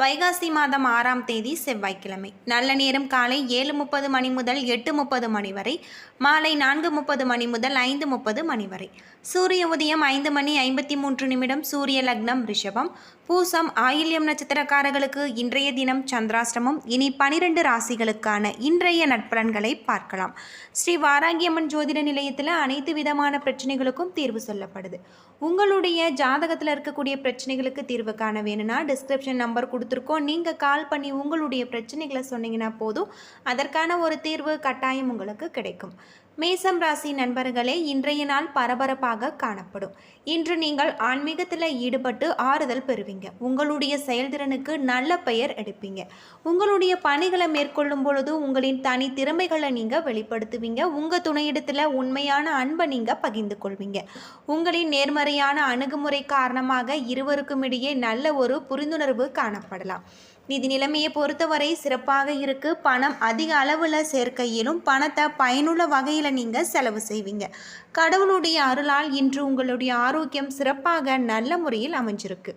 வைகாசி மாதம் ஆறாம் தேதி செவ்வாய்க்கிழமை. நல்ல நேரம் காலை ஏழு முப்பது மணி முதல் எட்டு முப்பது மணி வரை மாலை நான்கு முப்பது மணி முதல் ஐந்து முப்பது மணி வரை. சூரிய உதயம் ஐந்து மணி ஐம்பத்தி மூன்று நிமிடம் சூரிய லக்னம் ரிஷபம். பூசம் ஆயில்யம் நட்சத்திரக்காரர்களுக்கு இன்றைய தினம் சந்திராஷ்டமம். இனி பனிரெண்டு ராசிகளுக்கான இன்றைய நட்பலன்களை பார்க்கலாம். ஸ்ரீ வாராகியம்மன் ஜோதிட நிலையத்தில் அனைத்து விதமான பிரச்சனைகளுக்கும் தீர்வு சொல்லப்படுது. உங்களுடைய ஜாதகத்தில் இருக்கக்கூடிய பிரச்சனைகளுக்கு தீர்வு காண வேணும்னா டிஸ்கிரிப்ஷன் நம்பர் கொடுத்துருக்கோம். நீங்கள் கால் பண்ணி உங்களுடைய பிரச்சனைகளை சொன்னீங்கன்னா போதும். அதற்கான ஒரு தீர்வு கட்டாயம் உங்களுக்கு கிடைக்கும். மேசம் ராசி நண்பர்களே இன்றைய நாள் பரபரப்பாக காணப்படும். இன்று நீங்கள் ஆன்மீகத்தில் ஈடுபட்டு ஆறுதல் பெறுவீங்க. உங்களுடைய செயல்திறனுக்கு நல்ல பெயர் எடுப்பீங்க. உங்களுடைய பணிகளை மேற்கொள்ளும் பொழுது உங்களின் தனி திறமைகளை நீங்கள் வெளிப்படுத்துவீங்க. உங்கள் துணையிடத்தில் உண்மையான அன்பை நீங்கள் பகிர்ந்து கொள்வீங்க. உங்களின் நேர்மறையான அணுகுமுறை காரணமாக இருவருக்கும் இடையே நல்ல ஒரு புரிந்துணர்வு காணப்படலாம். நிதி நிலைமையை பொறுத்தவரை சிறப்பாக இருக்கு. பணம் அதிக அளவில் சேர்க்கையிலும் பணத்தை பயனுள்ள வகையில் நீங்கள் செலவு செய்வீங்க. கடவுளுடைய அருளால் இன்று உங்களுடைய ஆரோக்கியம் சிறப்பாக நல்ல முறையில் அமைஞ்சிருக்கு.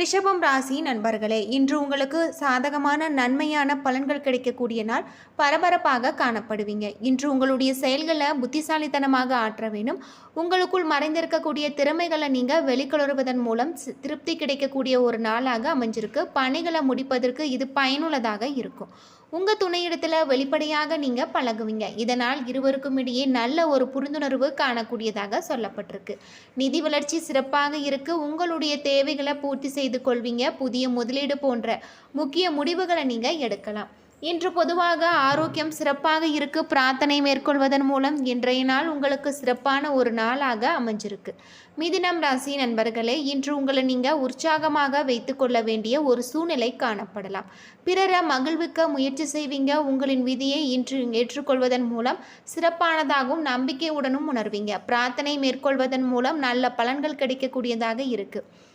ரிஷபம் ராசி நண்பர்களே இன்று உங்களுக்கு சாதகமான நன்மையான பலன்கள் கிடைக்கக்கூடிய நாள் பரபரப்பாக காணப்படுவீங்க. இன்று உங்களுடைய செயல்களை புத்திசாலித்தனமாக ஆற்ற வேண்டும். உங்களுக்குள் மறைந்திருக்கக்கூடிய திறமைகளை நீங்கள் வெளிக்கொணர்வதன் மூலம் திருப்தி கிடைக்கக்கூடிய ஒரு நாளாக அமைஞ்சிருக்கு. பணிகளை முடிப்பதற்கு இது பயனுள்ளதாக இருக்கும். உங்கள் துணையிடத்தில் வெளிப்படையாக நீங்கள் பழகுவீங்க. இதனால் இருவருக்கும் இடையே நல்ல ஒரு புரிந்துணர்வு காணக்கூடியதாக சொல்லப்பட்டிருக்கு. நிதி வளர்ச்சி சிறப்பாக இருக்கு. உங்களுடைய தேவைகளை பூர்த்தி செய்து கொள்வீங்க. புதிய முதலீடு போன்ற முக்கிய முடிவுகளை நீங்கள் எடுக்கலாம். இன்று பொதுவாக ஆரோக்கியம் சிறப்பாக இருக்கு. பிரார்த்தனை மேற்கொள்வதன் மூலம் இன்றைய நாள் உங்களுக்கு சிறப்பான ஒரு நாளாக அமைஞ்சிருக்கு. மிதினம் ராசி நண்பர்களே இன்று உங்களை நீங்கள் உற்சாகமாக வைத்துக்கொள்ள வேண்டிய ஒரு சூழ்நிலை காணப்படலாம். பிறரை மகிழ்விக்க முயற்சி செய்வீங்க. உங்களின் விதியை இன்று ஏற்றுக்கொள்வதன் மூலம் சிறப்பானதாகவும் நம்பிக்கையுடனும் உணர்வீங்க. பிரார்த்தனை மேற்கொள்வதன் மூலம் நல்ல பலன்கள் கிடைக்கக்கூடியதாக இருக்குது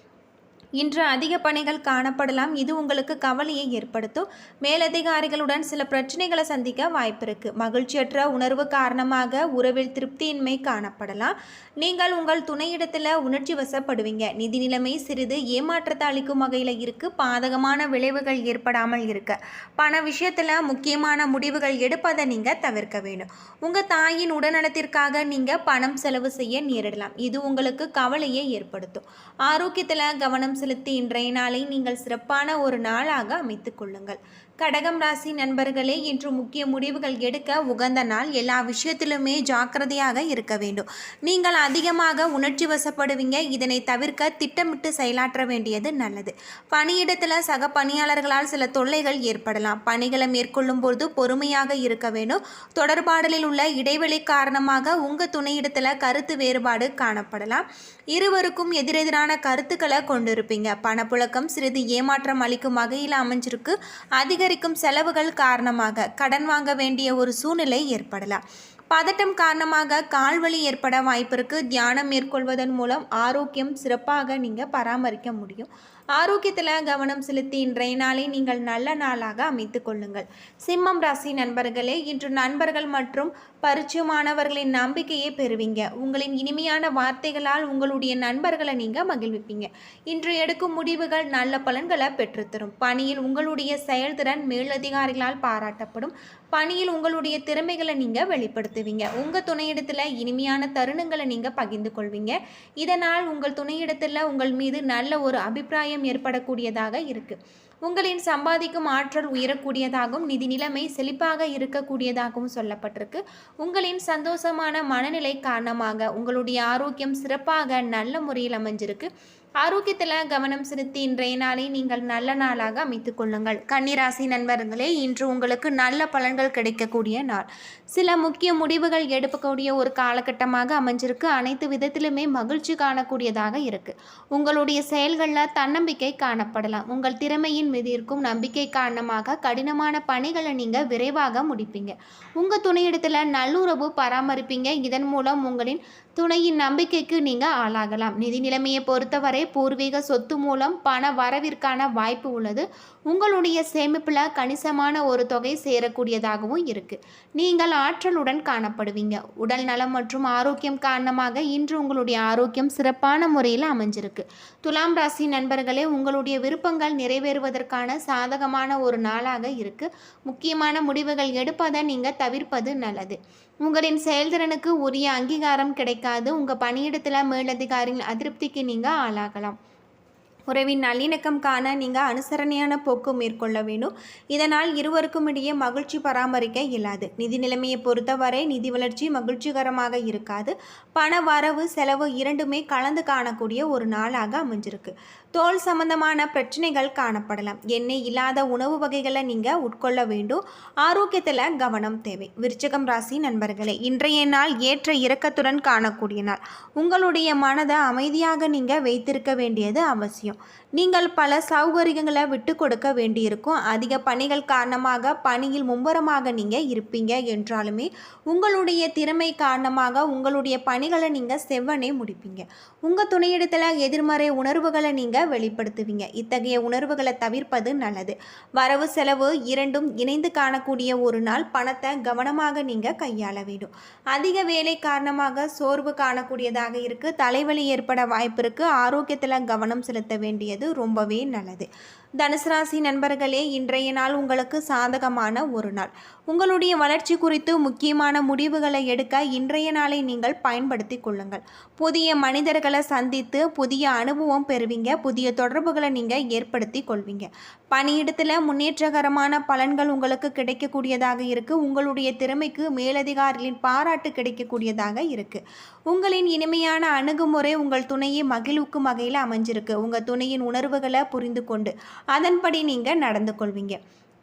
இன்று அதிக பணிகள் காணப்படலாம். இது உங்களுக்கு கவலையை ஏற்படுத்தும். மேலதிகாரிகளுடன் சில பிரச்சனைகளை சந்திக்க வாய்ப்பிருக்கு. மகிழ்ச்சியற்ற உணர்வு காரணமாக உறவில் திருப்தியின்மை காணப்படலாம். நீங்கள் உங்கள் துணையிடத்தில் உணர்ச்சி வசப்படுவீங்க. நிதி நிலைமை சிறிது ஏமாற்றத்தை அளிக்கும் வகையில் இருக்கு. பாதகமான விளைவுகள் ஏற்படாமல் இருக்க. பண விஷயத்தில் முக்கியமான முடிவுகள் எடுப்பதை நீங்கள் தவிர்க்க வேண்டும். உங்கள் தாயின் உடல்நலத்திற்காக நீங்கள் பணம் செலவு செய்ய நேரிடலாம். இது உங்களுக்கு கவலையை ஏற்படுத்தும். ஆரோக்கியத்தில் கவனம் செலுத்தி இன்றைய நாளை நீங்கள் சிறப்பான ஒரு நாளாக அமைத்துக் கொள்ளுங்கள். கடகம் ராசி நண்பர்களே இன்று முக்கிய முடிவுகள் எடுக்க உகந்த நாள். எல்லா விஷயத்திலுமே ஜாக்கிரதையாக இருக்க வேண்டும். நீங்கள் அதிகமாக உணர்ச்சி வசப்படுவீங்க. இதனை தவிர்க்க திட்டமிட்டு செயலாற்ற வேண்டியது நல்லது. பணியிடத்தில் சக பணியாளர்களால் சில தொல்லைகள் ஏற்படலாம். பணிகளை மேற்கொள்ளும் பொழுது பொறுமையாக இருக்க வேண்டும். தொடர்பாடலில் உள்ள இடைவெளி காரணமாக உங்கள் துணையிடத்தில் கருத்து வேறுபாடு காணப்படலாம். இருவருக்கும் எதிரெதிரான கருத்துக்களை கொண்டிருப்பீங்க. பணப்புழக்கம் சிறிது ஏமாற்றம் அளிக்கும் வகையில் அமைஞ்சிருக்கு. அதிக அதிகரிக்கும் செலவுகள் காரணமாக கடன் வாங்க வேண்டிய ஒரு சூழ்நிலை ஏற்படலாம். பதட்டம் காரணமாக கால்வலி ஏற்பட வாய்ப்பிருக்கு தியானம் மேற்கொள்வதன் மூலம் ஆரோக்கியம் சிறப்பாக நீங்கள் பராமரிக்க முடியும். ஆரோக்கியத்தில் கவனம் செலுத்தி இன்றைய நாளை நீங்கள் நல்ல நாளாக அமைத்து கொள்ளுங்கள். சிம்மம் ராசி நண்பர்களே இன்று நண்பர்கள் மற்றும் பரிச்சயமானவர்களின் நம்பிக்கையை பெறுவீங்க. உங்களின் இனிமையான வார்த்தைகளால் உங்களுடைய நண்பர்களை நீங்கள் மகிழ்விப்பீங்க. இன்று எடுக்கும் முடிவுகள் நல்ல பலன்களை பெற்றுத்தரும். பணியில் உங்களுடைய செயல்திறன் மேலதிகாரிகளால் பாராட்டப்படும். பணியில் உங்களுடைய திறமைகளை நீங்கள் வெளிப்படுத்துவீங்க. உங்கள் துணையிடத்தில் இனிமையான தருணங்களை நீங்கள் பகிர்ந்து கொள்வீங்க. இதனால் உங்கள் துணையிடத்தில் உங்கள் மீது நல்ல ஒரு அபிப்பிராயம் ஏற்படக்கூடியதாக இருக்கு. உங்களின் சம்பாதிக்கும் ஆற்றல் உயரக்கூடியதாகவும் நிதி நிலைமை செழிப்பாக இருக்கக்கூடியதாகவும் சொல்லப்பட்டிருக்கு. உங்களின் சந்தோஷமான மனநிலை காரணமாக உங்களுடைய ஆரோக்கியம் சிறப்பாக நல்ல முறையில் அமைஞ்சிருக்கு. ஆரோக்கியத்தில் கவனம் செலுத்தி இன்றைய நாளை நீங்கள் நல்ல நாளாக அமைத்துக் கொள்ளுங்கள். கன்னிராசி நண்பர்களே இன்று உங்களுக்கு நல்ல பலன்கள் கிடைக்கக்கூடிய நாள். சில முக்கிய முடிவுகள் எடுக்கக்கூடிய ஒரு காலகட்டமாக அமைஞ்சிருக்கு. அனைத்து விதத்திலுமே மகிழ்ச்சி காணக்கூடியதாக இருக்கு. உங்களுடைய செயல்களில் தன்னம்பிக்கை காணப்படலாம். உங்கள் திறமையின் மீது இருக்கும் நம்பிக்கை காரணமாக கடினமான பணிகளை நீங்கள் விரைவாக முடிப்பீங்க. உங்கள் துணையிடத்தில் நல்லுறவு பராமரிப்பீங்க. இதன் மூலம் உங்களின் துணையின் நம்பிக்கைக்கு நீங்கள் ஆளாகலாம். நிதி நிலைமையை பொறுத்தவரை பூர்வீக சொத்து மூலம் பண வரவிற்கான வாய்ப்பு உள்ளது. உங்களுடைய சேமிப்பில் கணிசமான ஒரு தொகை சேரக்கூடியதாகவும் இருக்குது நீங்கள் ஆற்றலுடன் காணப்படுவீங்க. உடல் நலம் மற்றும் ஆரோக்கியம் காரணமாக இன்று உங்களுடைய ஆரோக்கியம் சிறப்பான முறையில் அமைஞ்சிருக்கு. துலாம் ராசி நண்பர்களே உங்களுடைய விருப்பங்கள் நிறைவேறுவதற்கான சாதகமான ஒரு நாளாக இருக்குது முக்கியமான முடிவுகள் எடுப்பதை நீங்கள் தவிர்ப்பது நல்லது. உங்களின் செயல்திறனுக்கு உரிய அங்கீகாரம் கிடைக்காது. உங்கள் பணியிடத்தில் மேலதிகாரிகள் அதிருப்திக்கு நீங்கள் ஆளாகலாம். உறவின் நல்லிணக்கம் காண நீங்கள் அனுசரணையான போக்கு மேற்கொள்ள வேணும். இதனால் இருவருக்கும் இடையே மகிழ்ச்சி பராமரிக்க இயலாது. நிதி நிலைமையை பொறுத்தவரை நிதி வளர்ச்சி மகிழ்ச்சிகரமாக இருக்காது. பண வரவு செலவு இரண்டுமே கலந்து காணக்கூடிய ஒரு நாளாக அமைஞ்சிருக்கு. தோல் சம்பந்தமான பிரச்சனைகள் காணப்படலாம். எண்ணெய் இல்லாத உணவு வகைகளை நீங்கள் உட்கொள்ள வேண்டும். ஆரோக்கியத்தில் கவனம் தேவை. விருச்சகம் ராசி நண்பர்களே இன்றைய நாள் ஏற்ற இறக்கத்துடன் காணக்கூடிய நாள். உங்களுடைய மனதை அமைதியாக நீங்கள் வைத்திருக்க வேண்டியது அவசியம். நீங்கள் பல சௌகரியங்களை விட்டு கொடுக்க வேண்டியிருக்கும். அதிக பணிகள் காரணமாக பணியில் மும்பரமாக நீங்கள் இருப்பீங்க என்றாலுமே உங்களுடைய திறமை காரணமாக உங்களுடைய பணிகளை நீங்கள் செவ்வனே முடிப்பீங்க. உங்கள் துணையிடத்தில் எதிர்மறை உணர்வுகளை நீங்கள் வெளிப்படுத்துவீங்க. இத்தகைய உணர்வுகளை தவிர்ப்பது நல்லது. வரவு செலவு இரண்டும் இணைந்து காணக்கூடிய ஒரு நாள். பணத்தை கவனமாக நீங்கள் கையாள வேண்டும். அதிக வேலை காரணமாக சோர்வு காணக்கூடியதாக இருக்குது தலைவலி ஏற்பட வாய்ப்பு இருக்குது ஆரோக்கியத்தில் கவனம் செலுத்த வேண்டியது ரொம்பவே நல்லது. தனுசு ராசி நண்பர்களே இன்றைய நாள் உங்களுக்கு சாதகமான ஒரு நாள். உங்களுடைய வளர்ச்சி குறித்து முக்கியமான முடிவுகளை எடுக்க இன்றைய நாளை நீங்கள் பயன்படுத்தி கொள்ளுங்கள். புதிய மனிதர்களை சந்தித்து புதிய அனுபவம் பெறுவீங்க. புதிய தொடர்புகளை நீங்கள் ஏற்படுத்தி கொள்வீங்க. பணியிடத்தில் முன்னேற்றகரமான பலன்கள் உங்களுக்கு கிடைக்கக்கூடியதாக இருக்குது உங்களுடைய திறமைக்கு மேலதிகாரிகளின் பாராட்டு கிடைக்கக்கூடியதாக இருக்குது உங்களின் இனிமையான அணுகுமுறை உங்கள் துணையை மகிழ்வுக்கும் வகையில் அமைஞ்சிருக்கு. உங்கள் துணையின் உணர்வுகளை புரிந்து கொண்டு அதன்படி நீங்கள் நடந்து கொள்வீங்க.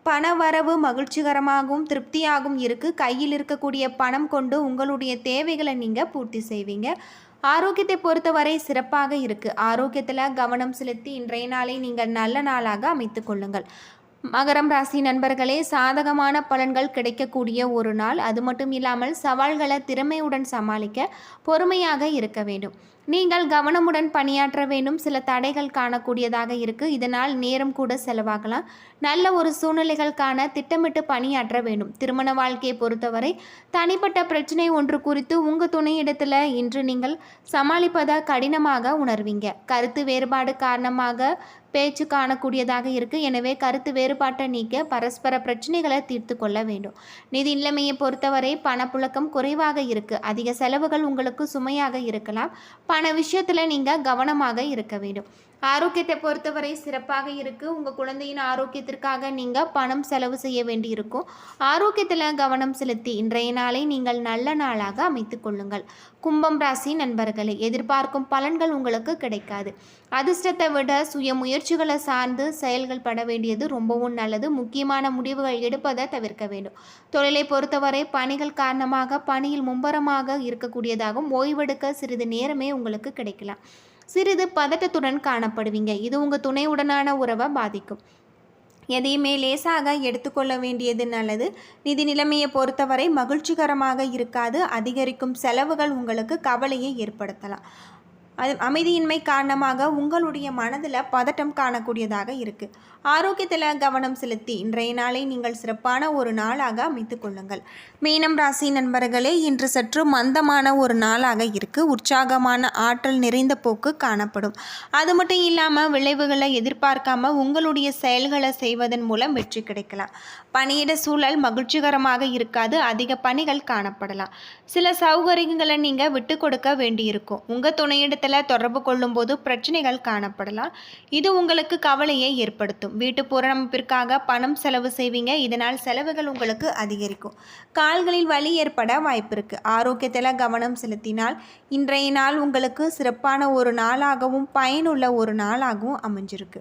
பண வரவு மகிழ்ச்சிகரமாகவும் திருப்தியாகவும் இருக்குது கையில் இருக்கக்கூடிய பணம் கொண்டு உங்களுடைய தேவைகளை நீங்கள் பூர்த்தி செய்வீங்க. ஆரோக்கியத்தை பொறுத்தவரை சிறப்பாக இருக்குது ஆரோக்கியத்தில் கவனம் செலுத்தி இன்றைய நாளை நீங்கள் நல்ல நாளாக அமைத்து கொள்ளுங்கள். மகரம் ராசி நண்பர்களே சாதகமான பலன்கள் கிடைக்கக்கூடிய ஒரு நாள். அது மட்டும் இல்லாமல் சவால்களை திறமையுடன் சமாளிக்க பொறுமையாக இருக்க வேண்டும். நீங்கள் கவனமுடன் பணியாற்ற வேண்டும். சில தடைகள் காணக்கூடியதாக இருக்கு. இதனால் நேரம் கூட செலவாகலாம். நல்ல ஒரு சூழ்நிலைகள் காண திட்டமிட்டு பணியாற்ற வேண்டும். திருமண வாழ்க்கையை பொறுத்தவரை தனிப்பட்ட பிரச்சனை ஒன்று குறித்து உங்கள் துணையிடத்தில் இன்று நீங்கள் சமாளிப்பதை கடினமாக உணர்வீங்க. கருத்து வேறுபாடு காரணமாக பேச்சு காணக்கூடியதாக இருக்குது எனவே கருத்து வேறுபாட்டை நீக்க பரஸ்பர பிரச்சனைகளை தீர்த்து கொள்ள வேண்டும். நிதி நிலைமையை பொறுத்தவரை பணப்புழக்கம் குறைவாக இருக்குது அதிக செலவுகள் உங்களுக்கு சுமையாக இருக்கலாம். பண விஷயத்தில் நீங்கள் கவனமாக இருக்க வேண்டும். ஆரோக்கியத்தை பொறுத்தவரை சிறப்பாக இருக்குது உங்கள் குழந்தையின் ஆரோக்கியத்திற்காக நீங்கள் பணம் செலவு செய்ய வேண்டியிருக்கும். ஆரோக்கியத்தில் கவனம் செலுத்தி இன்றைய நாளை நீங்கள் நல்ல நாளாக அமைத்து கொள்ளுங்கள். கும்பம் ராசி நண்பர்களை எதிர்பார்க்கும் பலன்கள் உங்களுக்கு கிடைக்காது. அதிர்ஷ்டத்தை விட சுய முயற்சிகளை சார்ந்து செயல்கள் பட வேண்டியது ரொம்பவும் நல்லது. முக்கியமான முடிவுகள் எடுப்பதை தவிர்க்க வேண்டும். தொழிலை பொறுத்தவரை பணிகள் காரணமாக பணியில் மும்பரமாக இருக்கக்கூடியதாகவும் ஓய்வெடுக்க சிறிது நேரமே உங்களுக்கு கிடைக்கலாம். சிறிது பதட்டத்துடன் காணப்படுவீங்க. இது உங்கள் துணையுடனான உறவை பாதிக்கும். எதையுமே லேசாக எடுத்துக்கொள்ள வேண்டியது நல்லது. நிதி நிலைமையை பொறுத்தவரை மகிழ்ச்சிகரமாக இருக்காது. அதிகரிக்கும் செலவுகள் உங்களுக்கு கவலையை ஏற்படுத்தலாம். அது அமைதியின்மை காரணமாக உங்களுடைய மனதில் பதட்டம் காணக்கூடியதாக இருக்குது ஆரோக்கியத்தில் கவனம் செலுத்தி இன்றைய நாளை நீங்கள் சிறப்பான ஒரு நாளாக அமைத்து கொள்ளுங்கள். மீனம் ராசி நண்பர்களே இன்று சற்று மந்தமான ஒரு நாளாக இருக்குது உற்சாகமான ஆற்றல் நிறைந்த போக்கு காணப்படும். அது மட்டும் இல்லாமல் விளைவுகளை எதிர்பார்க்காம உங்களுடைய செயல்களை செய்வதன் மூலம் வெற்றி கிடைக்கலாம். பணியிட சூழல் மகிழ்ச்சிகரமாக இருக்காது. அதிக பணிகள் காணப்படலாம். சில சௌகரியங்களை நீங்கள் விட்டு கொடுக்க வேண்டியிருக்கும். உங்கள் துணையிட துணையிடத்தில் தொடர்பு கொள்ளும்போது பிரச்சனைகள் காணப்படலாம். இது உங்களுக்கு கவலையை ஏற்படுத்தும். வீட்டு புறமைப்பிற்காக பணம் செலவு செய்வீங்க. இதனால் செலவுகள் உங்களுக்கு அதிகரிக்கும். கால்களில் வலி ஏற்பட வாய்ப்பு இருக்குது ஆரோக்கியத்தில் கவனம் செலுத்தினால் இன்றைய நாள் உங்களுக்கு சிறப்பான ஒரு நாளாகவும் பயனுள்ள ஒரு நாளாகவும் அமைஞ்சிருக்கு.